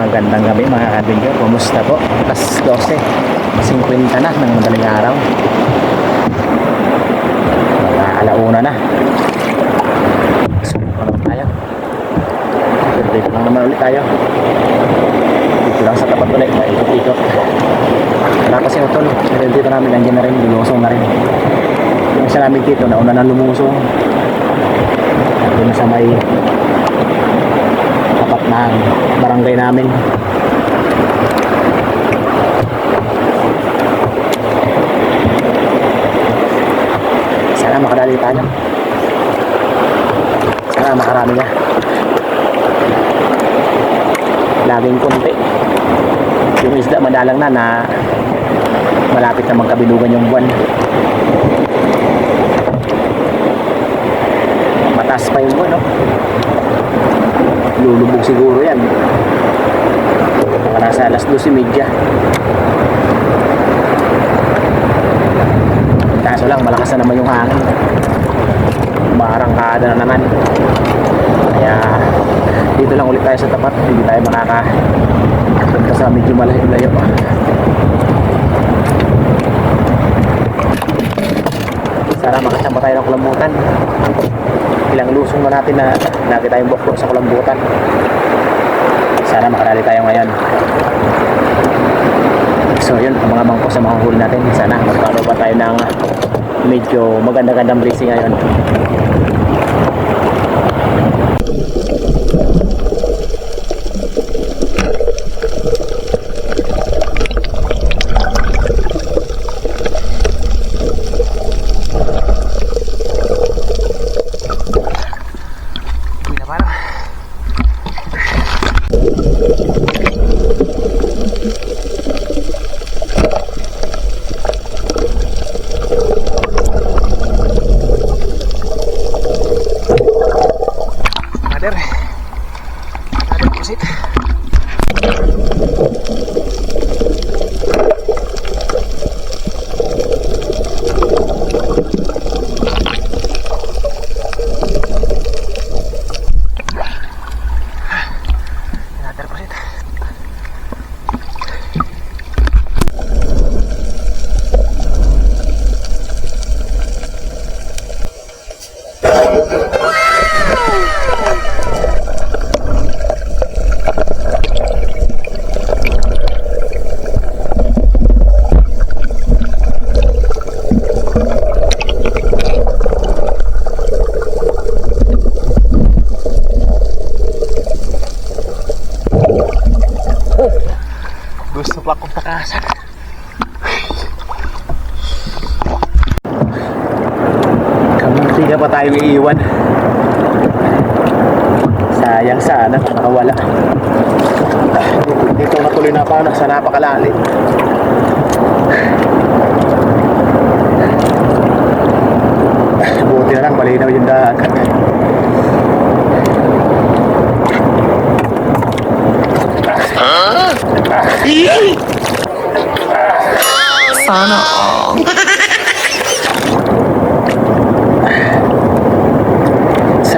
Magandang gabi mga kabinyo. Kumusta po? Alas 12. 50 na ng madaling araw. Alauna na. Sulit pa tayo. Pero dito lang naman ulit tayo. Dito lang sa tapat ulit. Paikot-ikot. Wala kasi utol. Pero dito namin nandiyan na rin. Lulusong na rin. Yung isa namin dito nauna na lumusong. Doon sa may ng barangay namin. Sana makadali tayo. Sana makarami na. Laging konti. Yung isda madalang na na malapit na magkabilugan yung buwan. Mataas pa yung buwan, no? Lulubog siguro yan. Mga nasa alas 12.30 kaso lang malakas na naman yung hangin. Umarangkada na naman. Kaya dito lang ulit tayo sa tapat. Hindi tayo makaka punta sa medyo malayo-layo sana makasama tayo ng kulambutan ilang lusong na natin na lagi tayong buklo sa kulambutan sana makarali tayo ngayon. So yun ang mga bangko sa mga huli natin. Sana magkaroon pa tayo ng medyo maganda-gandang blessing ngayon Tayong iiwan. Sayang sana kung nakawala. Dito, natuloy na pa sa napakalalim. Buti na lang malinaw yung dagat. Sana all.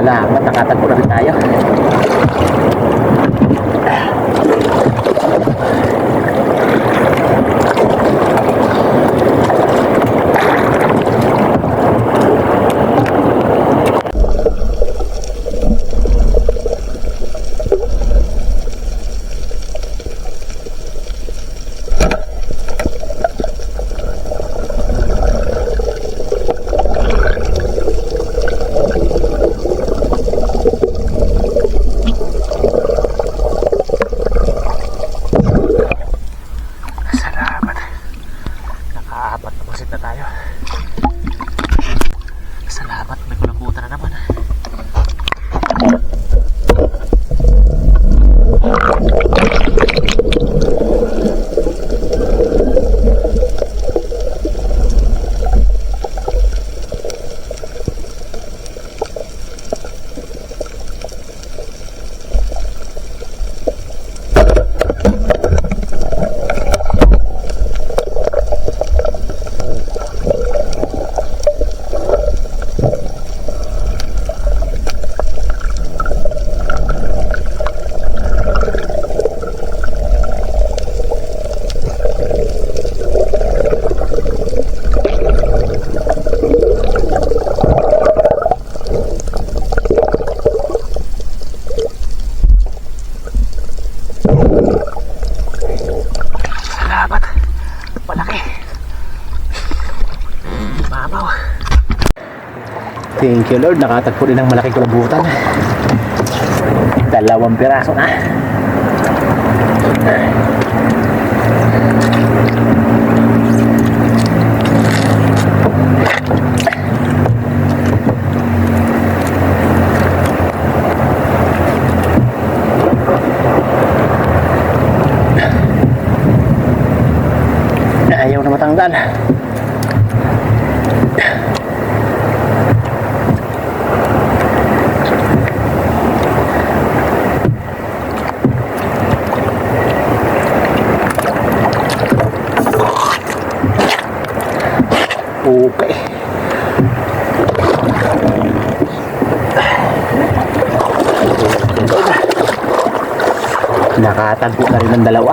Salamat, nakatagpo na tayo. Salamat. Nakaapat na pusit na tayo. Salamat, may kulambutan na naman. Thank you Lord, nakatagpo din ng malaking kulabutan. Dalawang piraso na. Okay. Nakatagpo na rin ng dalawa.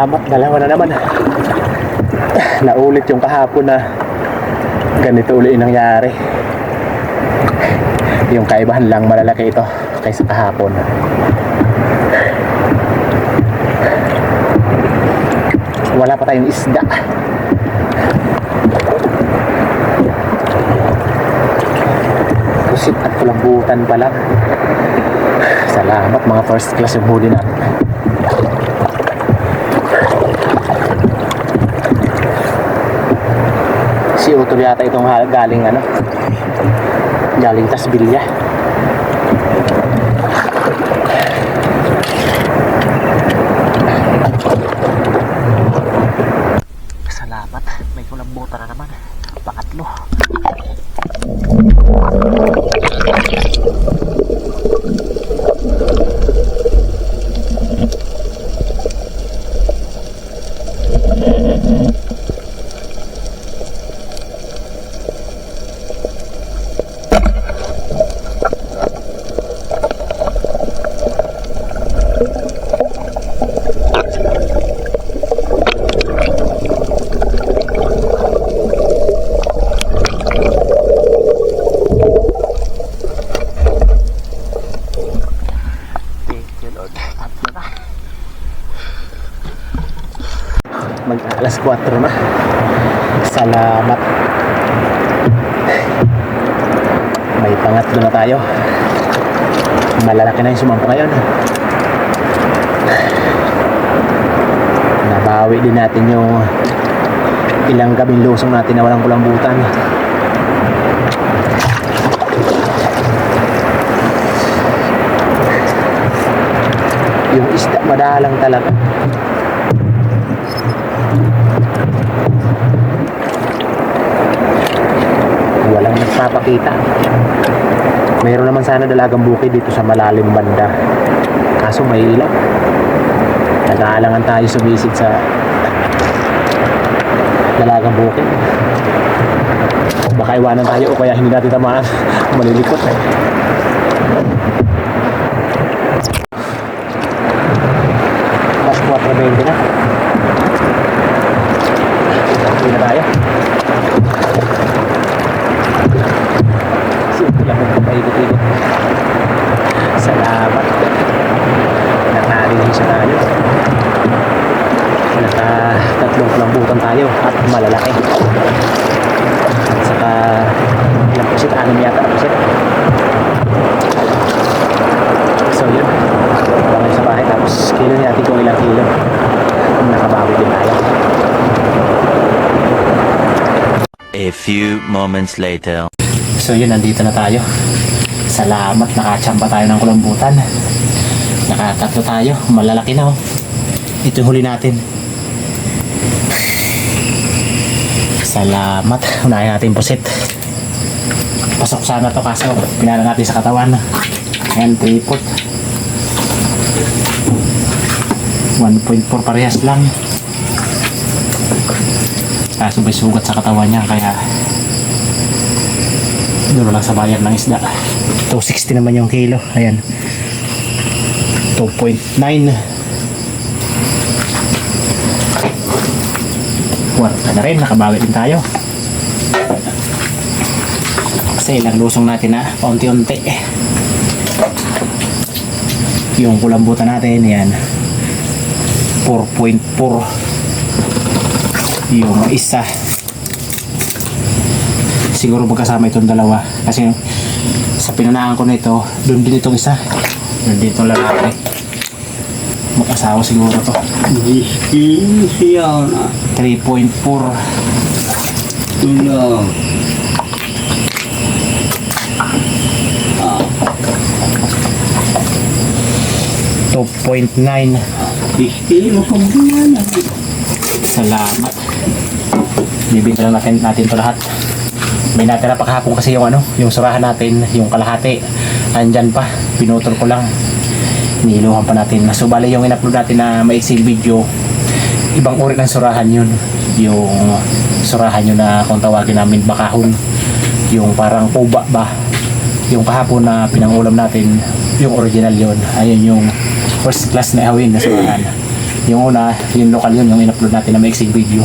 Salamat, dalawa na naman. Naulit yung kahapon na ganito uli nangyari. Yung kaibahan lang malalaki ito kaysa kahapon. Wala pa tayong isda. Pusit at kulambutan pa lang. Salamat mga first class yung huli natin. Si Utol yata itong galing ano? Galing Tasbilya. Salamat. May kulambutan na naman. Pangatlo. Thank 4 na. Salamat. May pangatlo na tayo. Malalaki na yung sumampa ngayon. Nabawi din natin yung ilang gabing lusong natin na walang kulambutan. Yung isda madalang talaga. Walang nagpapakita. Mayroon naman sana dalagang bukid dito sa malalim banda. Kaso may ilaw. Nag-aalangan tayo sumisid sa Dalagang bukid. Baka iwanan tayo o kaya hindi natin tamaan. Malilikot eh. Mas 4.20 na. Hindi na tayo. Lang ang paikot-ikot. Salamat. Nakalihin siya tayo. Naka tatlong lambutan tayo at malalaki. At saka ilang pusit, anim yata na pusit. So yun, wala sa bahay tapos kilo natin kung ilang kilo. Nakabawi din tayo. A few moments later. So yun, nandito na tayo. Salamat, nakachamba tayo ng kulambutan. Nakatatlo tayo, malalaki na oh. Ito huli natin. Salamat, unahin natin pusit. Pasok sana to kaso pinala natin sa katawan. Ayan, tripod. 1.4 parehas lang. Kaso may sugat sa katawan niya kaya doon lang sa bayan ng isda. 260 naman yung kilo. Ayan. 2.9 What? Na rin? Nakabawi din tayo. Kasi ilang lusong natin na paunti-unti. Yung kulambutan natin yan 4.4 yung isa siguro magkasama itong dalawa. Kasi sa pinunaan ko nito doon din itong isa. Doon din itong lalaki. Mag-asawa siguro to. Diskin siya na 3.4 tulog. 2.9 Diskin mo kung gumana. salamat. Bibigyan natin natin to lahat may natira pa kahapon kasi yung ano yung surahan natin yung kalahati. Andyan pa pinutol ko lang. Niluhan pa natin. So bali yung in-upload natin na maiksing video. Ibang uri ng surahan yun. Yung surahan yun na kung tawagin namin bakahon. Yung parang puba ba? Yung kahapon na pinangulam natin yung original yun. Ayun yung first class na ihawin na surahan. Yung una yung local yun yung in-upload natin na maiksing video.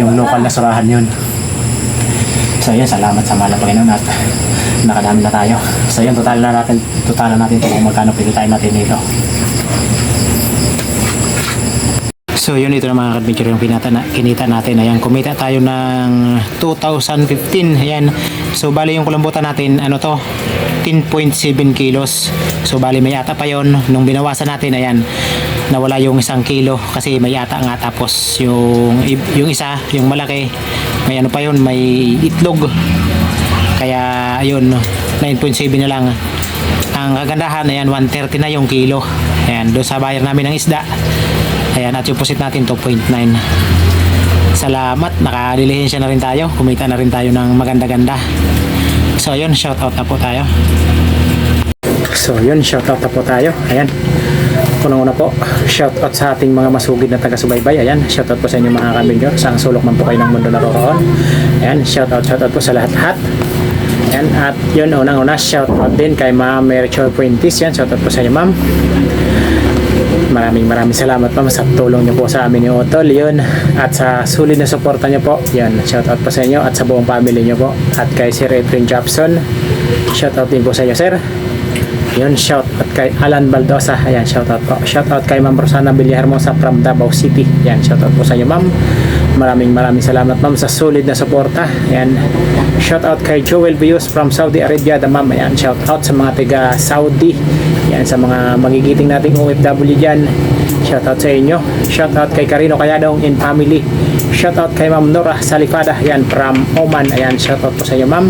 Yung local na surahan yun So yun, salamat sa mahal na Panginoon at nakadami na tayo. So yun, total na natin, total na natin kung magkano pinitayin natin dito. So yun, ito na mga kadventure yung pinata na, kinita natin. Ayan, kumita tayo ng 2015. Ayan. So bali yung kulambutan natin, ano to, 10.7 kilos. So bali may ata pa yon Nung binawasan natin, ayan, nawala yung isang kilo kasi may ata nga tapos yung yung isa yung malaki may ano pa yun may itlog. Kaya ayun 9.7 na lang. Ang kagandahan ayan 130 na yung kilo. Ayan doon sa bayar namin ng isda. Ayan at yung pusit natin 2.9 salamat nakalilihensya na rin tayo. Kumita na rin tayo ng maganda-ganda. So ayun shout out na po tayo. So yun, shoutout na po tayo. Ayan. Unang-una po, shoutout sa ating mga masugid na taga-subaybay. Ayan, shoutout po sa inyo mga kabinyo. Saan sulok man po kayo ng mundo naroroon. Ayan, shoutout, shoutout po sa lahat-lahat. Ayan, at yun, unang-una, shoutout din kay Ma'am Mary Choi Fuentes. Yan, shoutout po sa inyo, Ma'am. Maraming maraming salamat ma'am sa tulong niyo po sa amin ni Otol. Yun. At sa sulit na suporta niyo po. Yan. Shoutout po sa inyo at sa buong family niyo po. At kay Sir Edwin Jobson. Shoutout din po sa inyo, sir. Yun, shout out kay Alan Baldosa. Ayan, shout out po. Shout out kay Ma'am Rosana Villahermosa from Davao City. Ayan, shout out po sa inyo, Ma'am. Maraming maraming salamat, Ma'am, sa solid na suporta. Ayan, shout out kay Joel Bius from Saudi Arabia, the Ma'am. Ayan, shout out sa mga taga Saudi. Ayan, sa mga magigiting nating OFW dyan. Shout out sa inyo. Shout out kay Carino Kayadong in family. Shout out kay Ma'am Nora Salifada. Ayan, from Oman. Ayan, shout out po sa inyo, Ma'am.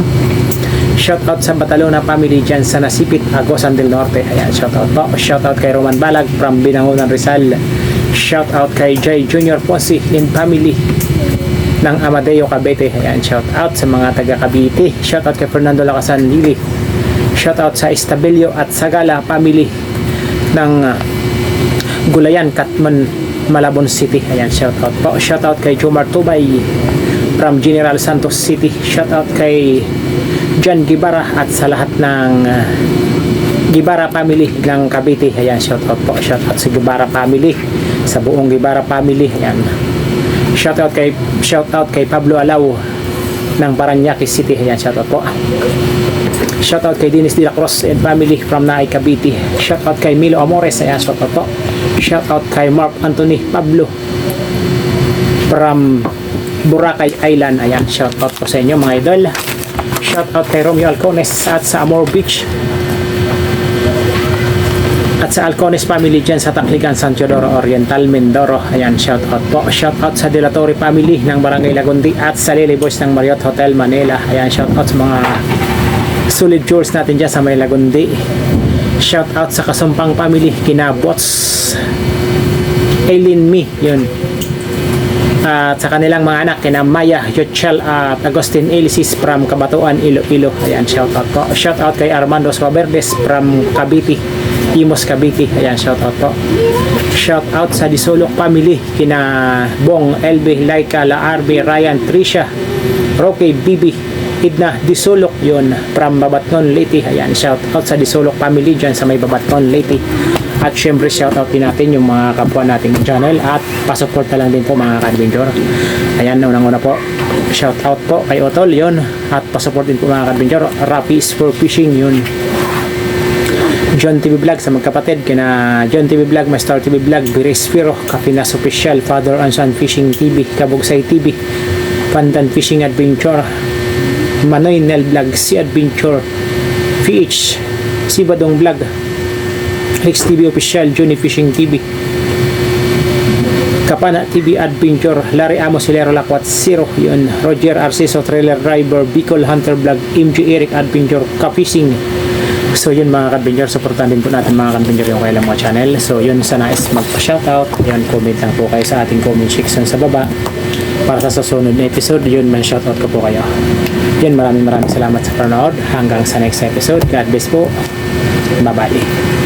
Shoutout sa Batalona family dyan sa Nasipit, Agosan del Norte. Ayan, shoutout po. Shoutout kay Roman Balag from Binangonan Rizal. Shoutout kay Jay Junior Ponsi in family ng Amadeo Cavite. Ayan, shoutout sa mga taga Cavite. Shoutout kay Fernando Lacasan Lili. Shoutout sa Estabilio at Sagala family ng uh, Gulayan, Katman, Malabon City. Ayan, shoutout po. Shoutout kay Jomar Tubay from General Santos City. Shout out kay John Gibara at sa lahat ng uh, Gibara family ng Cavite. Ayan, shout out po. Shout out sa Gibara family. Sa buong Gibara family. Ayan. Shout out kay shout out kay Pablo Alaw ng Paranaque City. Ayan, shout out po. Shout out kay Dennis De La Cruz and family from Naay Cavite. Shout out kay Milo Amores. Ayan, shout out po. Shout out kay Mark Anthony Pablo from Boracay Island. Ayan, shout out po sa inyo mga idol. Shout out kay Romeo Alcones at sa Amor Beach. At sa Alcones family dyan sa Takligan, San Teodoro Oriental, Mindoro. Ayan, shout out po. Shout out sa Delatorre family ng Barangay Lagundi at sa Lily Boys ng Marriott Hotel Manila. Ayan, shout out sa mga solid tours natin dyan sa may Lagundi. Shout out sa Kasumpang family, kina Bots, Eileen Me, yun. At sa kanilang mga anak, kina Maya, Yochel at Agustin Elisis from Kabatuan, Iloilo. Ayan, shout out po. Shout out kay Armando Suaverdes from Cavite, Imos Cavite. Ayan, shout out po. Shout out sa Disulok family, kina Bong, LB, Laika, Laarbe, Ryan, Trisha, Roque, Bibi, Idna, Disulok yun from Babatnon, Leyte. Ayan, shout out sa Disulok family dyan sa may Babatnon, Leyte. At syempre shout out din natin yung mga kapwa nating channel at pasupport na lang din po mga ka-adventure. Ayan, unang-una po. Shout out po kay Otol yun at pasupport din po mga ka-adventure. Rapis for fishing yun. John TV Vlog sa magkapatid kina John TV Vlog, Master TV Vlog, Birespiro, Kapinas Official, Father and Son Fishing TV, Kabugsay TV, Pandan Fishing Adventure, Manoy Nel Vlog, Si Adventure, PH, Sibadong Vlog, XTV Official, Johnny Fishing TV, Kapana TV Adventure, Larry Amos Hilero Lakwat, Zero, yun, Roger Arciso, Trailer Driver, Bicol Hunter Vlog, MG Eric Adventure, Ka-Fishing. So yun mga kadventure, supportan din po natin mga kadventure yung kailang mga channel. So yun, sana is magpa-shoutout. Yan, comment lang po kayo sa ating comment section sa baba. Para sa susunod na episode, yun, man shoutout ko po kayo. Yun, maraming maraming salamat sa panonood. Hanggang sa next episode. God bless po. Bye-bye.